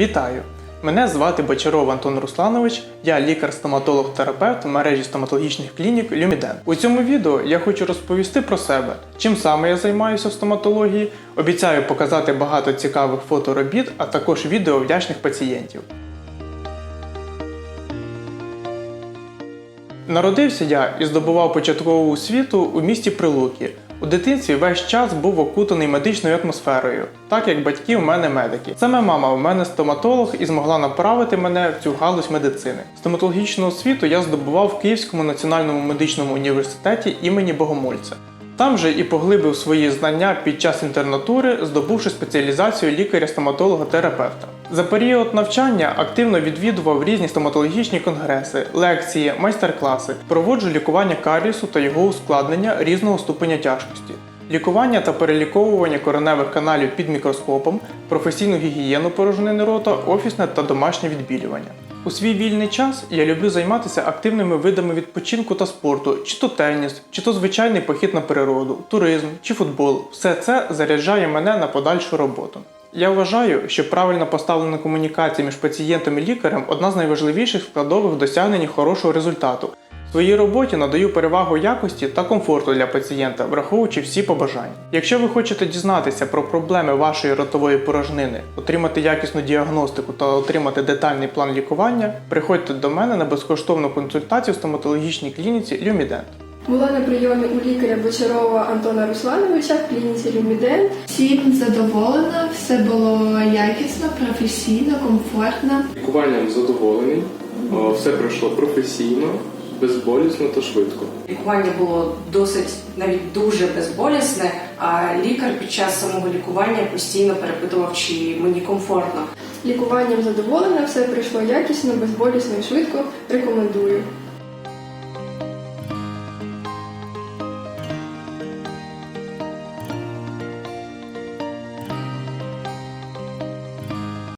Вітаю! Мене звати Бочаров Антон Русланович, я лікар-стоматолог-терапевт в мережі стоматологічних клінік Люміден. У цьому відео я хочу розповісти про себе, чим саме я займаюся в стоматології. Обіцяю показати багато цікавих фоторобіт, а також відео вдячних пацієнтів. Народився я і здобував початкову освіту у місті Прилуки. У дитинстві весь час був окутаний медичною атмосферою, так як батьки в мене медики. Саме мама в мене стоматолог і змогла направити мене в цю галузь медицини. Стоматологічну освіту я здобував в Київському національному медичному університеті імені Богомольця. Там же і поглибив свої знання під час інтернатури, здобувши спеціалізацію лікаря-стоматолога-терапевта. За період навчання активно відвідував різні стоматологічні конгреси, лекції, майстер-класи, проводжу лікування карісу та його ускладнення різного ступеня тяжкості. Лікування та переліковування кореневих каналів під мікроскопом, професійну гігієну порожнини рота, офісне та домашнє відбілювання. У свій вільний час я люблю займатися активними видами відпочинку та спорту, чи то теніс, чи то звичайний похід на природу, туризм чи футбол. Все це заряджає мене на подальшу роботу. Я вважаю, що правильно поставлена комунікація між пацієнтом і лікарем одна з найважливіших складових досягнення хорошого результату. В своїй роботі надаю перевагу якості та комфорту для пацієнта, враховуючи всі побажання. Якщо ви хочете дізнатися про проблеми вашої ротової порожнини, отримати якісну діагностику та отримати детальний план лікування, приходьте до мене на безкоштовну консультацію в стоматологічній клініці Люмідент. Була на прийомі у лікаря Бочарова Антона Руслановича в клініці Люмідент. Всім задоволена, все було якісно, професійно, комфортно. Лікуванням задоволений, все пройшло професійно, безболісно та швидко. Лікування було досить навіть дуже безболісне, а лікар під час самого лікування постійно перепитував, чи мені комфортно. Лікуванням задоволена, все пройшло якісно, безболісно і швидко. Рекомендую.